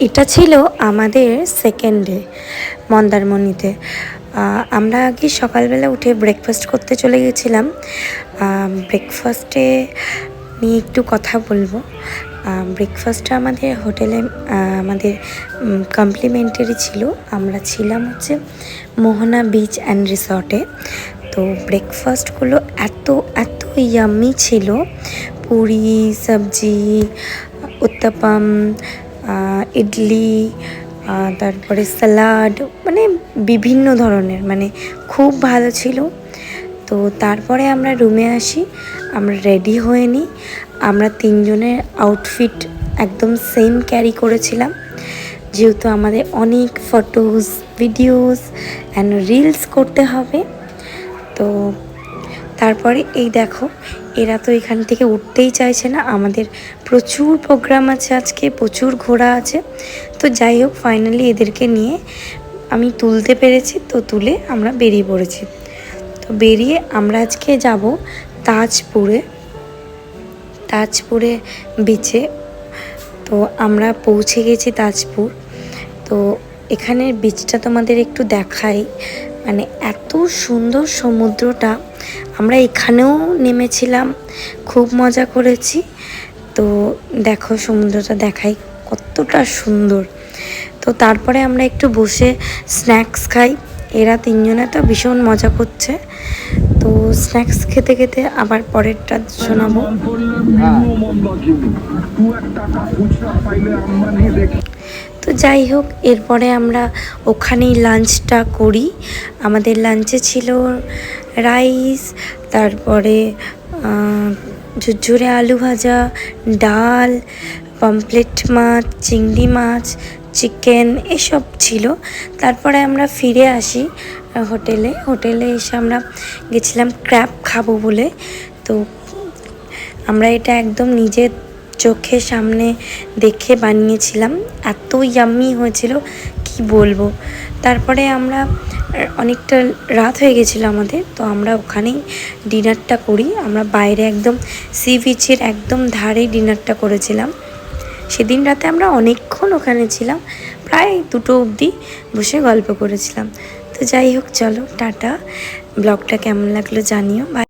এটা ছিল আমাদের সেকেন্ড ডে মন্দারমণিতে। আমরা আগে সকালবেলা উঠে ব্রেকফাস্ট করতে চলে গেছিলাম। ব্রেকফাস্টে নিয়ে একটু কথা বলব। ব্রেকফাস্টটা আমাদের হোটেলে আমাদের কমপ্লিমেন্টারি ছিল। আমরা ছিলাম হচ্ছে মোহনা বিচ অ্যান্ড রিসর্টে তো ব্রেকফাস্টগুলো এত এত ইয়াম্মি ছিল। পুরি, সবজি, উত্তাপাম ইডলি তারপরে স্যালাড মানে বিভিন্ন ধরনের মানে খুব ভালো ছিল। তো তারপরে আমরা রুমে আসি, আমরা রেডি হয়ে নিই। আমরা তিনজনের আউটফিট একদম সেম ক্যারি করেছিলাম। যেহেতু আমাদের অনেক ফটোস ভিডিওস অ্যান্ড রিলস করতে হবে। তো তারপরে এই দেখো, এরা তো এখান থেকে উঠতেই চাইছে না। আমাদের প্রচুর প্রোগ্রাম আছে আজকে, প্রচুর ঘোরা আছে। তো যাই হোক ফাইনালি এদেরকে নিয়ে আমি তুলতে পেরেছি, তো তুলে আমরা বেরিয়ে পড়েছি। তো বেরিয়ে আমরা আজকে যাব তাজপুরে। তাজপুরে বিচে তো আমরা পৌঁছে গেছি তাজপুর। তো এখানের বিচটা তোমাদের একটু দেখাই। মানে এত সুন্দর সমুদ্রটা। আমরা এখানেও নেমেছিলাম, খুব মজা করেছি। তো দেখো সমুদ্রটা দেখাই কতটা সুন্দর। তো তারপরে আমরা একটু বসে স্ন্যাক্স খাই। এরা তিনজনে তো ভীষণ মজা করছে। তো স্ন্যাক্স খেতে খেতে আবার পরেরটা শোনাবো। তো যাই হোক, এরপরে আমরা ওখানেই লাঞ্চটা করি। আমাদের লাঞ্চে ছিল রাইস তারপরে ঝুরঝুরে আলু ভাজা, ডাল পমপ্লেট মাছ, চিংড়ি মাছ চিকেন এসব ছিল। তারপরে আমরা ফিরে আসি হোটেলে। হোটেলে এসে আমরা গেছিলাম ক্র্যাব খাব বলে। তো আমরা এটা একদম নিজের চোখের সামনে দেখে বানিয়েছিলাম। এত ইয়াম্মি হয়েছিল, কি বলব? তারপরে আমরা, অনেকটা রাত হয়ে গেছিল আমাদের, তো আমরা ওখানেই ডিনারটা করি। আমরা বাইরে একদম সি বিচের একদম ধারে ডিনারটা করেছিলাম। সেদিন রাতে আমরা অনেকক্ষণ ওখানে ছিলাম, প্রায় দুটো অবধি বসে গল্প করেছিলাম। তো যাই হোক, চলো, টাটা। ব্লগটা কেমন লাগল জানিও।